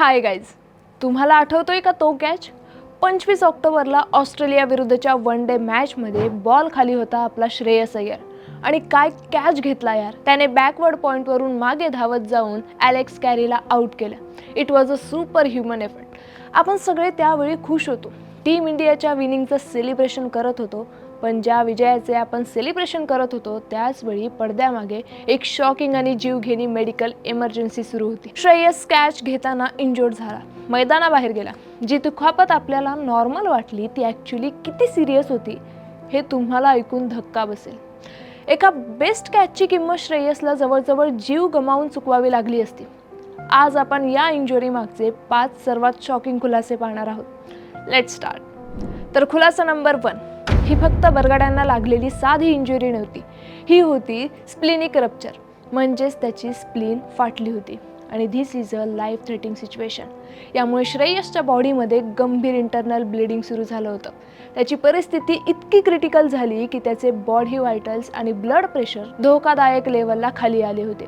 Hi guys तुम्हाला आठवतोय का तो कॅच पंचवीस ऑक्टोबरला ऑस्ट्रेलिया विरुद्धच्या वन डे मॅचमध्ये बॉल खाली होता आपला श्रेयस अय्यर. आणि काय कॅच घेतला यार? त्याने बॅकवर्ड पॉईंटवरून मागे धावत जाऊन ॲलेक्स कॅरीला आउट केलं. It was a super human effort आपण सगळे त्यावेळी खुश होतो. टीम इंडियाच्या विनिंगचं सेलिब्रेशन करत होतो. पण ज्या विजयाचे आपण सेलिब्रेशन करत होतो त्याचवेळी पडद्यामागे एक शॉकिंग आणि जीवघेणी मेडिकल इमर्जन्सी सुरू होती. श्रेयस कॅच घेताना इंजोर्ड झाला. मैदानाबाहेर गेला. जी दुखापत आपल्याला नॉर्मल वाटली ती ॲक्च्युली किती सिरियस होती हे तुम्हाला ऐकून धक्का बसेल. एका बेस्ट कॅचची किंमत श्रेयसला जवळजवळ जीव गमावून चुकवावी लागली असती. आज आपण या इंजुरी मागचे पाच सर्वात शॉकिंग खुलासे पाहणार आहोत. लेट स्टार्ट तर खुलासा नंबर वन ही फक्त बरगाड्यांना लागलेली साधी इंजुरी नव्हती. ही होती स्प्लिनिक रप्चर म्हणजेच त्याची स्प्लीन फाटली होती. आणि this is a life threatening situation यामुळे श्रेयसच्या बॉडीमध्ये गंभीर इंटरनल ब्लिडिंग सुरू झालं होतं. त्याची परिस्थिती इतकी क्रिटिकल झाली की त्याचे बॉडी व्हायटल्स आणि ब्लड प्रेशर धोकादायक लेवलला खाली आले होते.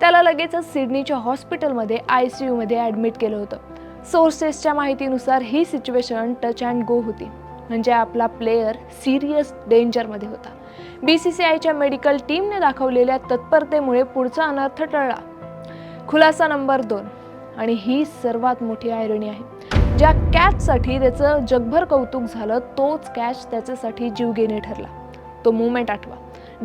त्याला लगेचच सिडनीच्या हॉस्पिटलमध्ये आय सी यूमध्ये ॲडमिट केलं होतं. सोर्सेसच्या माहितीनुसार ही सिच्युएशन टच अँड गो होती. म्हणजे आपला प्लेयर सिरियस डेंजरमध्ये होता. बी सी सी आयच्या मेडिकल टीमने दाखवलेल्या तत्परतेमुळे पुढचा अनर्थ टळला. खुलासा नंबर दोन. आणि ही सर्वात मोठी आयरणी आहे. ज्या कॅचसाठी त्याचं जगभर कौतुक झालं तोच कॅच त्याच्यासाठी जीवगेने ठरला. तो मुवमेंट आठवा.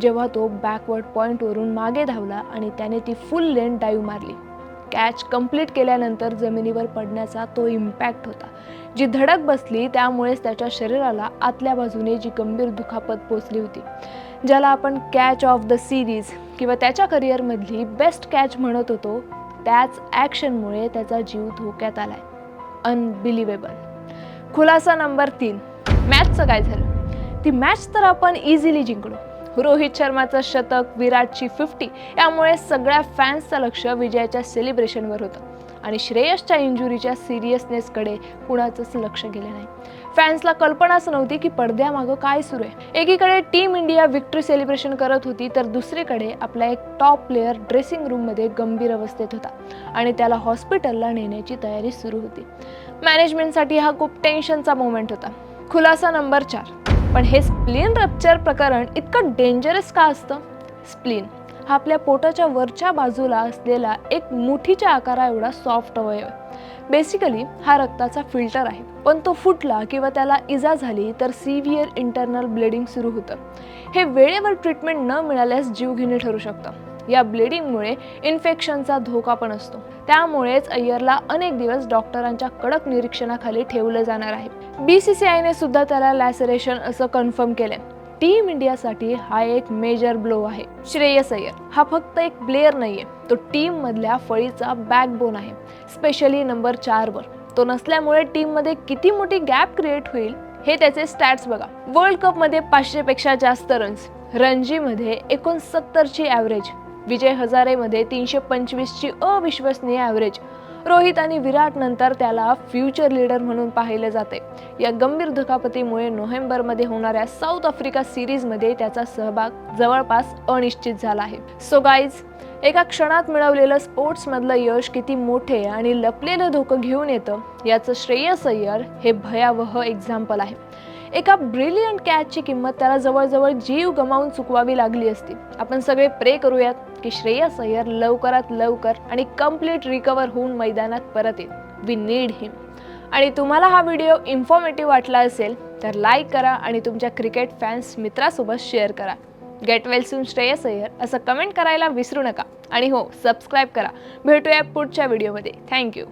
जेव्हा तो बॅकवर्ड पॉईंटवरून मागे धावला आणि त्याने ती फुल लेन डाईव्ह मारली. कॅच कंप्लीट केल्यानंतर जमिनीवर पडण्याचा तो इम्पॅक्ट होता. जी धडक बसली त्यामुळेच त्याच्या शरीराला आतल्या बाजूने जी गंभीर दुखापत पोचली होती. ज्याला आपण कॅच ऑफ द सिरीज किंवा त्याच्या करिअरमधली बेस्ट कॅच म्हणत होतो त्याच ॲक्शनमुळे त्याचा जीव धोक्यात आलाय. अनबिलिवेबल खुलासा नंबर तीन. मॅचचं काय झालं? ती मॅच तर आपण इझिली जिंकलो. रोहित शर्माचं शतक विराटची फिफ्टी यामुळे सगळ्या फॅन्सचं लक्ष विजयाच्या सेलिब्रेशनवर होतं. आणि श्रेयसच्या इंजुरीच्या सिरियसनेसकडे कुणाचंच लक्ष गेलं नाही. फॅन्सला कल्पनाच नव्हती की पडद्यामागं काय सुरू आहे. एकीकडे टीम इंडिया विक्ट्री सेलिब्रेशन करत होती तर दुसरीकडे आपला एक टॉप प्लेअर ड्रेसिंग रूममध्ये गंभीर अवस्थेत होता आणि त्याला हॉस्पिटलला नेण्याची तयारी सुरू होती. मॅनेजमेंटसाठी हा खूप टेन्शनचा मोमेंट होता. खुलासा नंबर चार. पण हे स्प्लिन रप्चर प्रकरण इतकं डेंजरस का असतं? स्प्लिन हा आपल्या पोटाच्या वरच्या बाजूला असलेला एक मुठीच्या आकारा एवढा सॉफ्ट अवयव आहे बेसिकली हा रक्ताचा फिल्टर आहे. पण तो फुटला किंवा त्याला इजा झाली तर सिव्हिअर इंटरनल ब्लिडिंग सुरू होतं. हे वेळेवर ट्रीटमेंट न मिळाल्यास जीवघेणे ठरू शकतं. या ब्लिडिंगमुळे इन्फेक्शनचा धोका पण असतो. त्यामुळेच अय्यरला अनेक दिवस डॉक्टरांच्या कडक निरीक्षणाखाली ठेवलं जाणार आहे. बी सी सी आयने सुद्धा त्याला लॅसरेशन असं कन्फर्म केलंय. टीम इंडियासाठी हा एक मेजर ब्लो आहे. श्रेयस अय्यर हा फक्त एक प्लेयर नाहीये. तो टीम मधल्या फळीचा बॅकबोन आहे. स्पेशली नंबर चारवर तो नसल्यामुळे टीममध्ये किती मोठी गॅप क्रिएट होईल हे त्याचे स्टॅट्स बघा. वर्ल्ड कपमध्ये पाचशेपेक्षा जास्त रन्स रणजीमध्ये एकोणसत्तरची ॲव्हरेज विजय हजारेमध्ये तीनशे पंचवीसची अविश्वसनीय ॲव्हरेज रोहित आणि विराट नंतर त्याला फ्युचर लीडर म्हणून पाहिले जाते. या गंभीर दुखापतीमुळे नोव्हेंबरमध्ये होणाऱ्या साऊथ आफ्रिका सिरीजमध्ये त्याचा सहभाग जवळपास अनिश्चित झाला आहे. सो गाईज एका क्षणात मिळवलेलं स्पोर्ट्समधलं यश किती मोठे आणि लपलेलं धोकं घेऊन येतं याचं श्रेयस अय्यर हे भयावह एक्झाम्पल आहे. एका ब्रिलियंट कॅचची किंमत त्याला जवळजवळ जीव गमावून चुकवावी लागली असती. आपण सगळे प्रे करूयात की श्रेयस अय्यर लवकरात लवकर आणि कंप्लीट रिकवर होऊन मैदानात परत येईल. वी नीड हिम आणि तुम्हाला हा व्हिडिओ इन्फॉर्मेटिव्ह वाटला असेल तर लाईक करा आणि तुमच्या क्रिकेट फॅन्स मित्रासोबत शेअर करा. Get well soon Shreyas Iyer असं कमेंट करायला विसरू नका. आणि हो सबस्क्राईब करा. भेटूया पुढच्या व्हिडिओमध्ये. थँक्यू